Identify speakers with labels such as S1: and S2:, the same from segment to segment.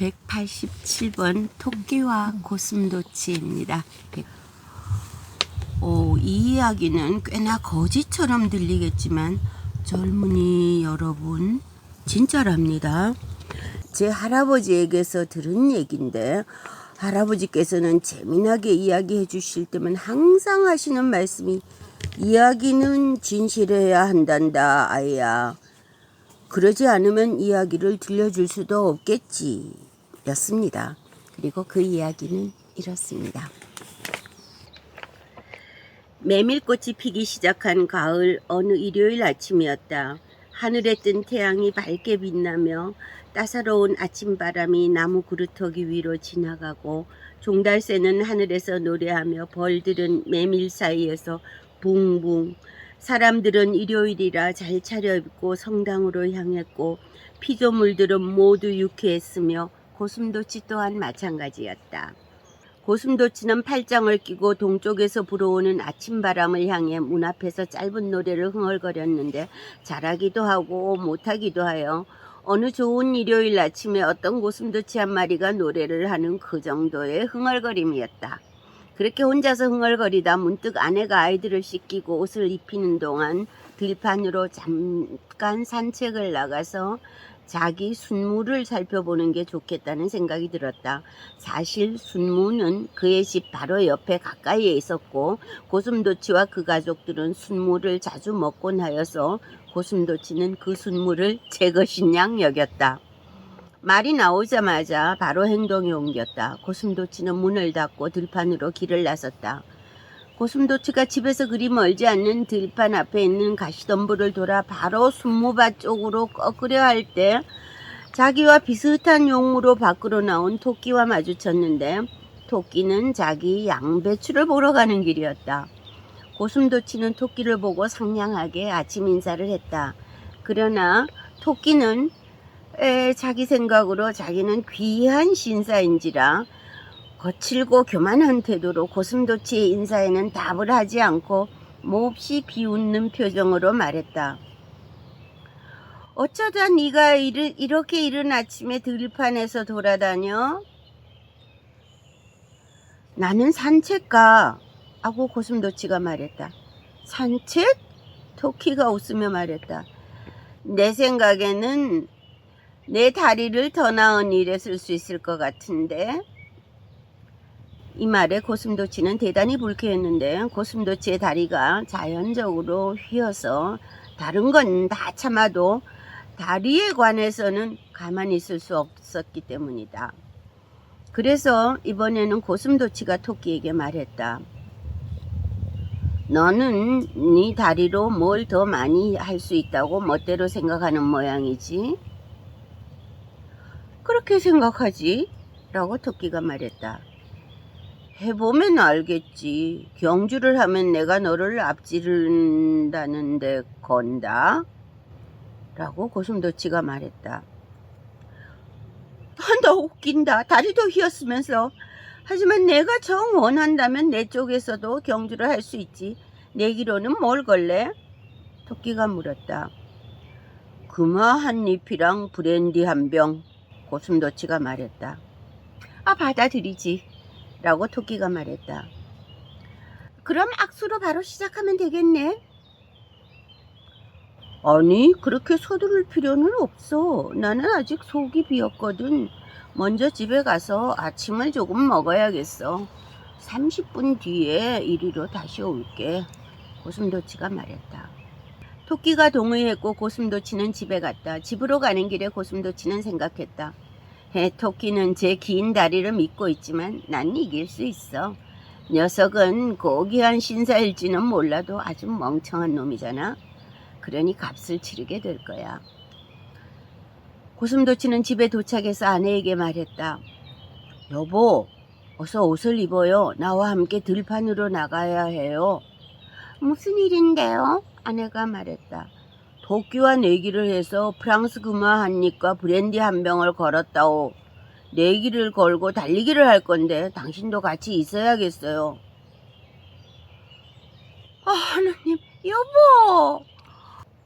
S1: 187번 토끼와 고슴도치입니다. 오, 이 이야기는 꽤나 거짓처럼 들리겠지만 젊은이 여러분 진짜랍니다. 제 할아버지에게서 들은 얘긴데 할아버지께서는 재미나게 이야기해 주실 때면 항상 하시는 말씀이 이야기는 진실해야 한단다 아이야. 그러지 않으면 이야기를 들려줄 수도 없겠지. 였습니다. 그리고 그 이야기는 이렇습니다. 메밀꽃이 피기 시작한 가을 어느 일요일 아침이었다. 하늘에 뜬 태양이 밝게 빛나며 따사로운 아침 바람이 나무 그루터기 위로 지나가고 종달새는 하늘에서 노래하며 벌들은 메밀 사이에서 붕붕 사람들은 일요일이라 잘 차려입고 성당으로 향했고 피조물들은 모두 유쾌했으며 고슴도치 또한 마찬가지였다. 고슴도치는 팔짱을 끼고 동쪽에서 불어오는 아침바람을 향해 문 앞에서 짧은 노래를 흥얼거렸는데 잘하기도 하고 못하기도 하여 어느 좋은 일요일 아침에 어떤 고슴도치 한 마리가 노래를 하는 그 정도의 흥얼거림이었다. 그렇게 혼자서 흥얼거리다 문득 아내가 아이들을 씻기고 옷을 입히는 동안 들판으로 잠깐 산책을 나가서 자기 순무를 살펴보는 게 좋겠다는 생각이 들었다. 사실 순무는 그의 집 바로 옆에 가까이에 있었고 고슴도치와 그 가족들은 순무를 자주 먹곤 하여서 고슴도치는 그 순무를 제 것인 양 여겼다. 말이 나오자마자 바로 행동에 옮겼다. 고슴도치는 문을 닫고 들판으로 길을 나섰다. 고슴도치가 집에서 그리 멀지 않는 들판 앞에 있는 가시덤불을 돌아 바로 순무밭 쪽으로 꺾으려 할 때 자기와 비슷한 용무로 밖으로 나온 토끼와 마주쳤는데 토끼는 자기 양배추를 보러 가는 길이었다. 고슴도치는 토끼를 보고 상냥하게 아침 인사를 했다. 그러나 토끼는 에, 자기 생각으로 자기는 귀한 신사인지라 거칠고 교만한 태도로 고슴도치의 인사에는 답을 하지 않고 몹시 비웃는 표정으로 말했다. 어쩌다 네가 이르, 이렇게 이른 아침에 들판에서 돌아다녀? 나는 산책 가. 하고 고슴도치가 말했다. 산책? 토끼가 웃으며 말했다. 내 생각에는 내 다리를 더 나은 일에 쓸 수 있을 것 같은데. 이 말에 고슴도치는 대단히 불쾌했는데 고슴도치의 다리가 자연적으로 휘어서 다른 건 다 참아도 다리에 관해서는 가만히 있을 수 없었기 때문이다. 그래서 이번에는 고슴도치가 토끼에게 말했다. 너는 네 다리로 뭘 더 많이 할 수 있다고 멋대로 생각하는 모양이지? 그렇게 생각하지? 라고 토끼가 말했다. 해보면 알겠지. 경주를 하면 내가 너를 앞지른다는데 건다? 라고 고슴도치가 말했다. 아, 너 웃긴다. 다리도 휘었으면서. 하지만 내가 정 원한다면 내 쪽에서도 경주를 할 수 있지. 내기로는 뭘 걸래? 토끼가 물었다. 금화 한 잎이랑 브랜디 한 병. 고슴도치가 말했다. 아, 받아들이지. 라고 토끼가 말했다. 그럼 악수로 바로 시작하면 되겠네. 아니, 그렇게 서두를 필요는 없어. 나는 아직 속이 비었거든. 먼저 집에 가서 아침을 조금 먹어야겠어. 30분 뒤에 이리로 다시 올게. 고슴도치가 말했다. 토끼가 동의했고 고슴도치는 집에 갔다. 집으로 가는 길에 고슴도치는 생각했다. 해 토끼는 제 긴 다리를 믿고 있지만 난 이길 수 있어. 녀석은 고귀한 신사일지는 몰라도 아주 멍청한 놈이잖아. 그러니 값을 치르게 될 거야. 고슴도치는 집에 도착해서 아내에게 말했다. 여보, 어서 옷을 입어요. 나와 함께 들판으로 나가야 해요. 무슨 일인데요? 아내가 말했다. 도끼와 내기를 해서 프랑스 금화 한 입과 브랜디 한 병을 걸었다오. 내기를 걸고 달리기를 할 건데 당신도 같이 있어야겠어요. 아, 하나님, 여보!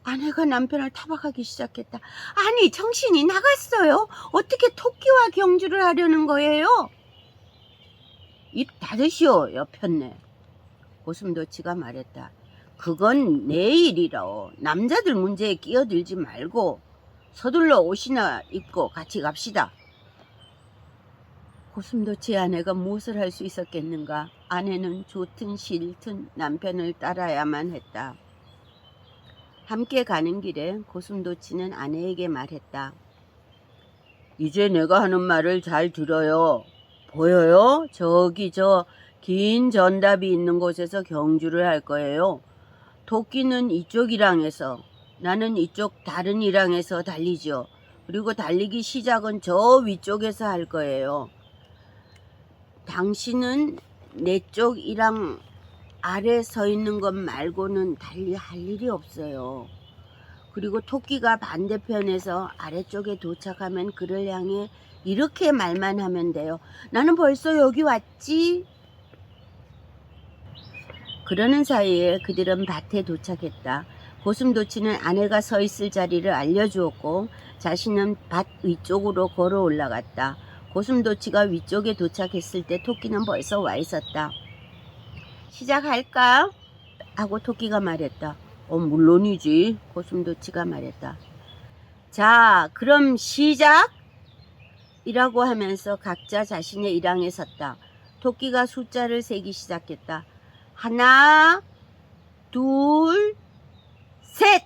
S1: 아내가 남편을 타박하기 시작했다. 아니, 정신이 나갔어요? 어떻게 토끼와 경주를 하려는 거예요? 입 닫으시오, 옆편네. 고슴도치가 말했다. 그건 내 일이라오. 남자들 문제에 끼어들지 말고 서둘러 옷이나 입고 같이 갑시다. 고슴도치의 아내가 무엇을 할 수 있었겠는가? 아내는 좋든 싫든 남편을 따라야만 했다. 함께 가는 길에 고슴도치는 아내에게 말했다. 이제 내가 하는 말을 잘 들어요. 보여요? 저기 저 긴 전답이 있는 곳에서 경주를 할 거예요. 토끼는 이쪽 이랑에서 나는 이쪽 다른 이랑에서 달리죠. 그리고 달리기 시작은 저 위쪽에서 할 거예요. 당신은 내 쪽 이랑 아래 서 있는 것 말고는 달리 할 일이 없어요. 그리고 토끼가 반대편에서 아래쪽에 도착하면 그를 향해 이렇게 말만 하면 돼요. 나는 벌써 여기 왔지? 그러는 사이에 그들은 밭에 도착했다. 고슴도치는 아내가 서 있을 자리를 알려주었고 자신은 밭 위쪽으로 걸어 올라갔다. 고슴도치가 위쪽에 도착했을 때 토끼는 벌써 와 있었다. 시작할까? 하고 토끼가 말했다. 어, 물론이지. 고슴도치가 말했다. 자, 그럼 시작! 이라고 하면서 각자 자신의 일항에 섰다. 토끼가 숫자를 세기 시작했다. 하나, 둘, 셋!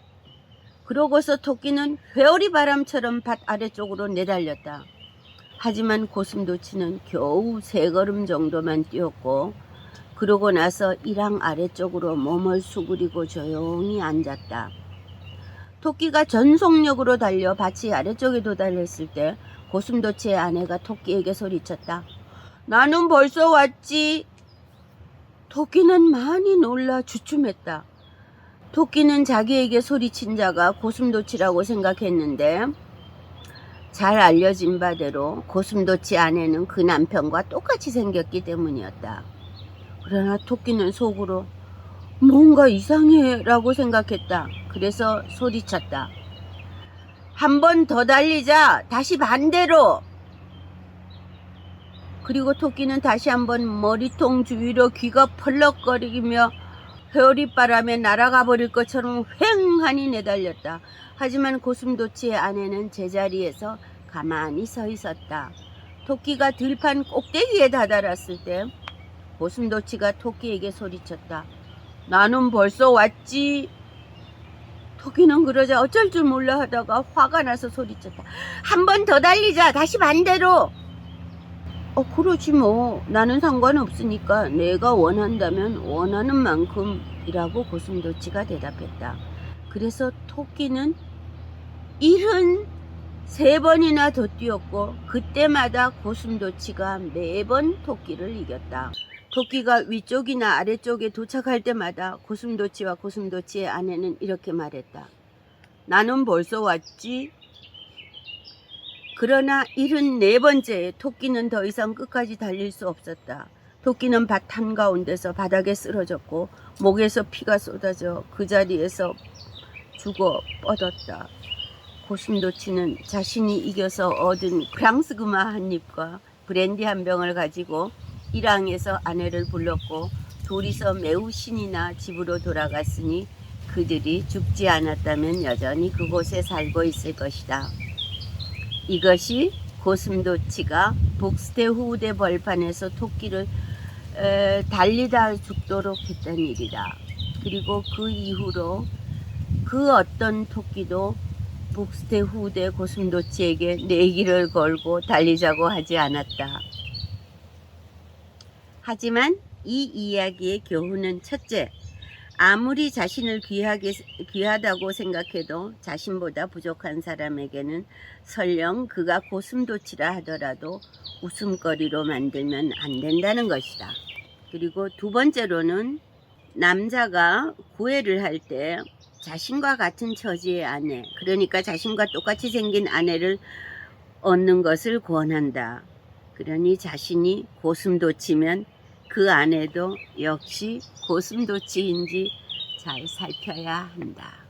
S1: 그러고서 토끼는 회오리 바람처럼 밭 아래쪽으로 내달렸다. 하지만 고슴도치는 겨우 세 걸음 정도만 뛰었고, 그러고 나서 일항 아래쪽으로 몸을 수그리고 조용히 앉았다. 토끼가 전속력으로 달려 밭이 아래쪽에 도달했을 때 고슴도치의 아내가 토끼에게 소리쳤다. 나는 벌써 왔지. 토끼는 많이 놀라 주춤했다. 토끼는 자기에게 소리친 자가 고슴도치라고 생각했는데 잘 알려진 바대로 고슴도치 아내는 그 남편과 똑같이 생겼기 때문이었다. 그러나 토끼는 속으로 뭔가 이상해 라고 생각했다. 그래서 소리쳤다. 한 번 더 달리자. 다시 반대로. 그리고 토끼는 다시 한번 머리통 주위로 귀가 펄럭거리며 회오리바람에 날아가 버릴 것처럼 휑하니 내달렸다. 하지만 고슴도치의 아내는 제자리에서 가만히 서 있었다. 토끼가 들판 꼭대기에 다다랐을 때 고슴도치가 토끼에게 소리쳤다. 나는 벌써 왔지. 토끼는 그러자 어쩔 줄 몰라 하다가 화가 나서 소리쳤다. 한 번 더 달리자. 다시 반대로. 어, 그러지 뭐. 나는 상관없으니까 내가 원한다면 원하는 만큼이라고 고슴도치가 대답했다. 그래서 토끼는 일흔 세 번이나 더 뛰었고 그때마다 고슴도치가 매번 토끼를 이겼다. 토끼가 위쪽이나 아래쪽에 도착할 때마다 고슴도치와 고슴도치의 아내는 이렇게 말했다. 나는 벌써 왔지? 그러나 일흔 네 번째에 토끼는 더 이상 끝까지 달릴 수 없었다. 토끼는 밭 한가운데서 바닥에 쓰러졌고 목에서 피가 쏟아져 그 자리에서 죽어 뻗었다. 고슴도치는 자신이 이겨서 얻은 프랑스 금화 한 입과 브랜디 한 병을 가지고 일항에서 아내를 불렀고 둘이서 매우 신이 나 집으로 돌아갔으니 그들이 죽지 않았다면 여전히 그곳에 살고 있을 것이다. 이것이 고슴도치가 복스테 후대 벌판에서 토끼를 에, 달리다 죽도록 했던 일이다. 그리고 그 이후로 그 어떤 토끼도 복스테 후대 고슴도치에게 내기를 걸고 달리자고 하지 않았다. 하지만 이 이야기의 교훈은 첫째, 아무리 자신을 귀하게, 귀하다고 생각해도 자신보다 부족한 사람에게는 설령 그가 고슴도치라 하더라도 웃음거리로 만들면 안 된다는 것이다. 그리고 두 번째로는 남자가 구애를 할 때 자신과 같은 처지의 아내, 그러니까 자신과 똑같이 생긴 아내를 얻는 것을 권한다. 그러니 자신이 고슴도치면 그 아내도 역시 고슴도치인지 잘 살펴야 한다.